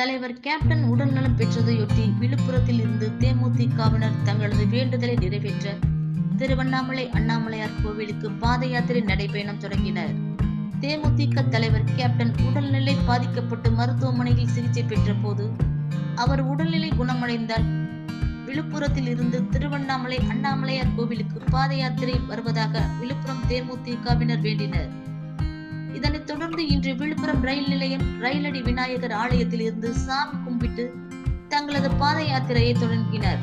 தலைவர் கேப்டன் உடல்நலம் பெற்றதையொட்டி விழுப்புரத்தில் இருந்து தேமுதிகவினர் தங்களது வேண்டுதலை நிறைவேற்ற திருவண்ணாமலை அண்ணாமலையார் கோவிலுக்கு பாத யாத்திரை நடைபயணம் தொடங்கினர். தேமுதிக தலைவர் கேப்டன் உடல்நிலை பாதிக்கப்பட்டு மருத்துவமனையில் சிகிச்சை பெற்ற போது அவர் உடல்நிலை குணமடைந்தால் விழுப்புரத்தில் இருந்து திருவண்ணாமலை அண்ணாமலையார் கோவிலுக்கு பாத யாத்திரை வருவதாக விழுப்புரம் தேமுதிகவினர் வேண்டினர். இதனைத் தொடர்ந்து இன்று விழுப்புரம் ரயில் நிலையம் ரயிலடி விநாயகர் ஆலயத்தில் இருந்து சாமி கும்பிட்டு தங்களது பாத யாத்திரையை தொடங்கினர்.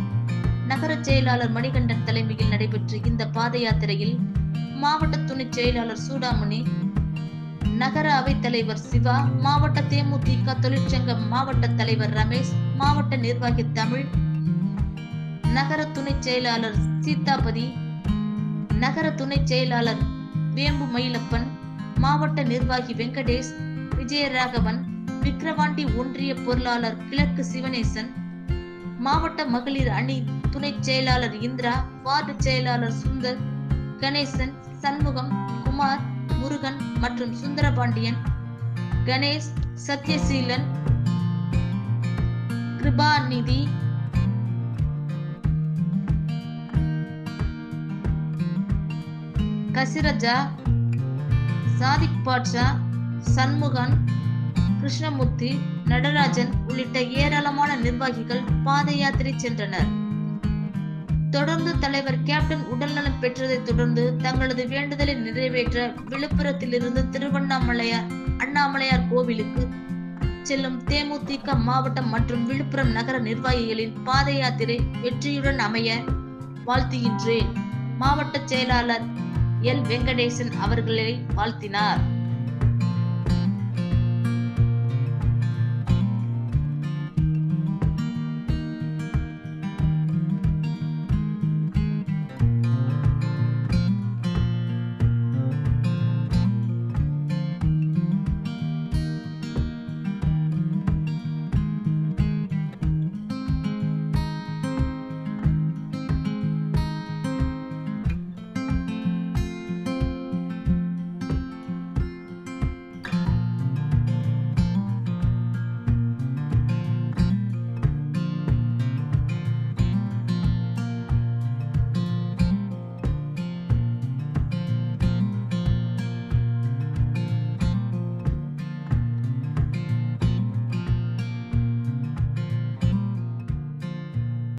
நகர செயலாளர் மணிகண்டன் தலைமையில் நடைபெற்ற இந்த பாத யாத்திரையில் மாவட்ட துணை செயலாளர் சூடாமணி நகர அவைத் தலைவர் சிவா மாவட்ட தேமுதிக தொழிற்சங்க மாவட்ட தலைவர் ரமேஷ் மாவட்ட நிர்வாகி தமிழ் நகர துணை செயலாளர் சீதாபதி நகர துணை செயலாளர் வேம்பு மயிலப்பன் மாவட்ட நிர்வாகி வெங்கடேஷ் விஜயராகவன் விக்கிரவாண்டி ஒன்றிய பொருளாளர் கிழக்கு சிவனேசன் மாவட்ட மகளிர் அணி துணை செயலாளர் இந்திரா வார்டு செயலாளர் சுந்தர் கணேசன் சண்முகம் குமார் முருகன் மற்றும் சுந்தரபாண்டியன் கணேஷ் சத்யசீலன் கிருபாநிதி. கசிரஜா சாதிக் பாட்ஷா சண்முகன் கிருஷ்ணமூர்த்தி நடராஜன் உள்ளிட்ட ஏராளமான நிர்வாகிகள் பாத யாத்திரை சென்றனர். தொடர்ந்து தலைவர் கேப்டன் உடல்நலம் பெற்றதை தொடர்ந்து தங்களது வேண்டுதலை நிறைவேற்ற விழுப்புரத்திலிருந்து திருவண்ணாமலையார் அண்ணாமலையார் கோவிலுக்கு செல்லும் தேமுதிக மாவட்டம் மற்றும் விழுப்புரம் நகர நிர்வாகிகளின் பாத யாத்திரை வெற்றியுடன் அமைய வாழ்த்துகின்றேன். மாவட்ட செயலாளர் எல் வெங்கடேசன் அவர்களை வாழ்த்தினார்.